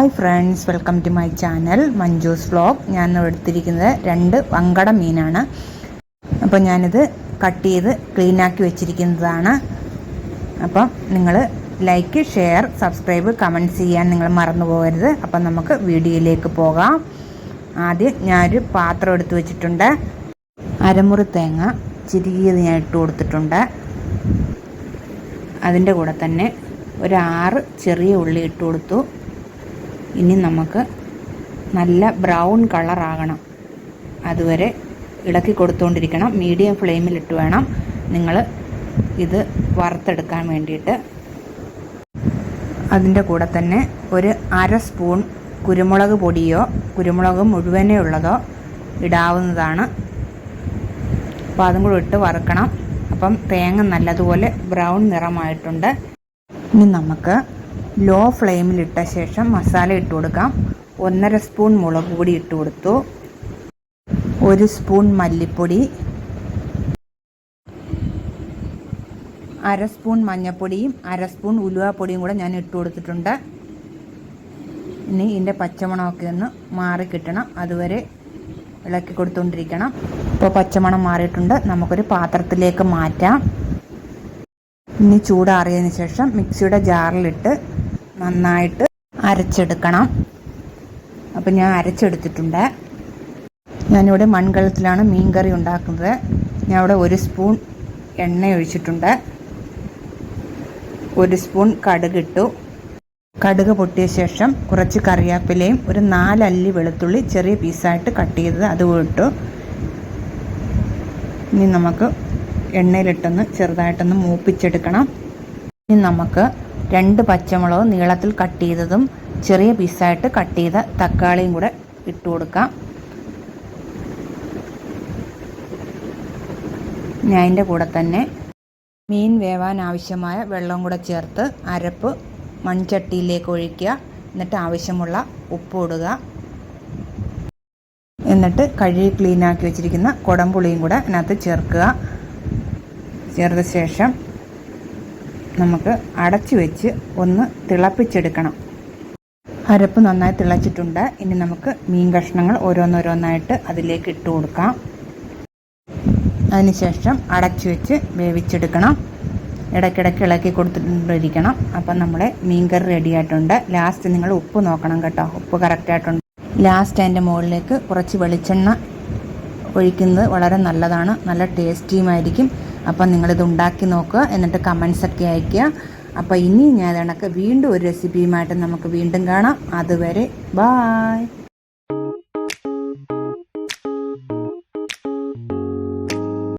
Hi friends welcome to my channel Manju's vlog ഞാൻ എടുത്തിരിക്കുന്നത് രണ്ട് വങ്കട മീനാണ്. അപ്പോൾ ഞാനിത് കട്ട് ചെയ്ത് ക്ലീനാക്കി വെച്ചിരിക്കുന്നതാണ്. അപ്പം നിങ്ങൾ ലൈക്ക് ഷെയർ സബ്സ്ക്രൈബ് കമന്റ്സ് ചെയ്യാൻ നിങ്ങൾ മറന്നു പോകരുത്. അപ്പം നമുക്ക് വീഡിയോയിലേക്ക് പോകാം. ആദ്യം ഞാനൊരു പാത്രം എടുത്തു വെച്ചിട്ടുണ്ട്. അരമുറി തേങ്ങ ചിരിയത് ഞാൻ ഇട്ട് കൊടുത്തിട്ടുണ്ട്. അതിന്റെ കൂടെ തന്നെ ഒരു ആറ് ചെറിയ ഉള്ളി ഇട്ട് കൊടുത്തു. ഇനി നമുക്ക് നല്ല ബ്രൗൺ കളറാകണം അതുവരെ ഇളക്കി കൊടുത്തുകൊണ്ടിരിക്കണം മീഡിയം ഫ്ലെയിമിലിട്ട് വേണം നിങ്ങൾ ഇത് വറുത്തെടുക്കാൻ വേണ്ടിയിട്ട്. അതിന്റെ കൂടെ തന്നെ ഒരു അര സ്പൂൺ കുരുമുളക് പൊടിയോ കുരുമുളക് മുഴുവനേ ഉള്ളതോ ഇടാവുന്നതാണ്. അപ്പോൾ അതും കൂടെ ഇട്ട് വറുക്കണം. അപ്പം തേങ്ങ നല്ലതുപോലെ ബ്രൗൺ നിറമായിട്ടുണ്ട്. ഇനി നമുക്ക് ലോ ഫ്ലെയിമിലിട്ട ശേഷം മസാല ഇട്ട് കൊടുക്കാം. ഒന്നര സ്പൂൺ മുളക് പൊടി ഇട്ട് കൊടുത്തു. ഒരു സ്പൂൺ മല്ലിപ്പൊടി. അര സ്പൂൺ മഞ്ഞൾപ്പൊടിയും അര സ്പൂൺ ഉലുവാപ്പൊടിയും കൂടെ ഞാൻ ഇട്ട് കൊടുത്തിട്ടുണ്ട്. ഇനി ഇതിന്റെ പച്ചമണമൊക്കെ ഒന്ന് മാറി കിട്ടണം. അതുവരെ ഇളക്കി കൊടുത്തുകൊണ്ടിരിക്കണം ഇപ്പോൾ പച്ചമണം മാറിയിട്ടുണ്ട്. നമുക്കൊരു പാത്രത്തിലേക്ക് മാറ്റാം. ഇനി ചൂടാറിയതിന് ശേഷം മിക്സിയുടെ ജാറിലിട്ട് നന്നായിട്ട് അരച്ചെടുക്കണം. അപ്പം ഞാൻ അരച്ചെടുത്തിട്ടുണ്ട്. ഞാനിവിടെ മൺകലത്തിലാണ് മീൻ കറി ഉണ്ടാക്കുന്നത്. ഞാൻ ഇവിടെ ഒരു സ്പൂൺ എണ്ണ ഒഴിച്ചിട്ടുണ്ട്. ഒരു സ്പൂൺ കടുകിട്ടു കടുക് പൊട്ടിയ ശേഷം കുറച്ച് കറിവേപ്പിലയും ഒരു നാലല്ലി വെളുത്തുള്ളി ചെറിയ പീസായിട്ട് കട്ട് ചെയ്തത് അത് ഇട്ടു. ഇനി നമുക്ക് എണ്ണയിലിട്ടൊന്ന് ചെറുതായിട്ടൊന്ന് മൂപ്പിച്ചെടുക്കണം. ഇനി നമുക്ക് രണ്ട് പച്ചമുളക് നീളത്തിൽ കട്ട് ചെയ്തതും ചെറിയ പീസായിട്ട് കട്ട് ചെയ്ത തക്കാളിയും കൂടെ ഇട്ടു കൊടുക്കാം. ഞാൻ അതിന്റെ കൂടെ തന്നെ മീൻ വേവാൻ ആവശ്യമായ വെള്ളം കൂടെ ചേർത്ത് അരപ്പ് മൺചട്ടിയിലേക്ക് ഒഴിക്കുക. എന്നിട്ട് ആവശ്യമുള്ള ഉപ്പ് ഇടുക. എന്നിട്ട് കഴുകി ക്ലീനാക്കി വെച്ചിരിക്കുന്ന കുടംപുളിയും കൂടെ അതിനകത്ത് ചേർക്കുക. ചേർത്ത ശേഷം നമുക്ക് അടച്ചു വെച്ച് ഒന്ന് തിളപ്പിച്ചെടുക്കണം. അരപ്പ് നന്നായി തിളച്ചിട്ടുണ്ട്. ഇനി നമുക്ക് മീൻ കഷ്ണങ്ങൾ ഓരോന്നോരോന്നായിട്ട് അതിലേക്ക് ഇട്ട് കൊടുക്കാം. അതിനുശേഷം അടച്ചു വെച്ച് വേവിച്ചെടുക്കണം. ഇടയ്ക്കിടയ്ക്ക് ഇളക്കി കൊടുത്തിട്ടിരിക്കണം. അപ്പം നമ്മുടെ മീൻ കറി റെഡി ആയിട്ടുണ്ട്. ലാസ്റ്റ് നിങ്ങൾ ഉപ്പ് നോക്കണം കേട്ടോ. ഉപ്പ് കറക്റ്റായിട്ടുണ്ട് ലാസ്റ്റ് അതിന്റെ മുകളിലേക്ക് കുറച്ച് വെളിച്ചെണ്ണ ഒഴിക്കുന്നത് വളരെ നല്ലതാണ്. നല്ല ടേസ്റ്റിയുമായിരിക്കും അപ്പം നിങ്ങളിത് ഉണ്ടാക്കി നോക്കുക എന്നിട്ട് കമൻസൊക്കെ അയയ്ക്കുക. അപ്പോൾ ഇനി ഞാൻ കണക്ക് വീണ്ടും ഒരു റെസിപ്പിയുമായിട്ട് നമുക്ക് വീണ്ടും കാണാം. അതുവരെ ബായ്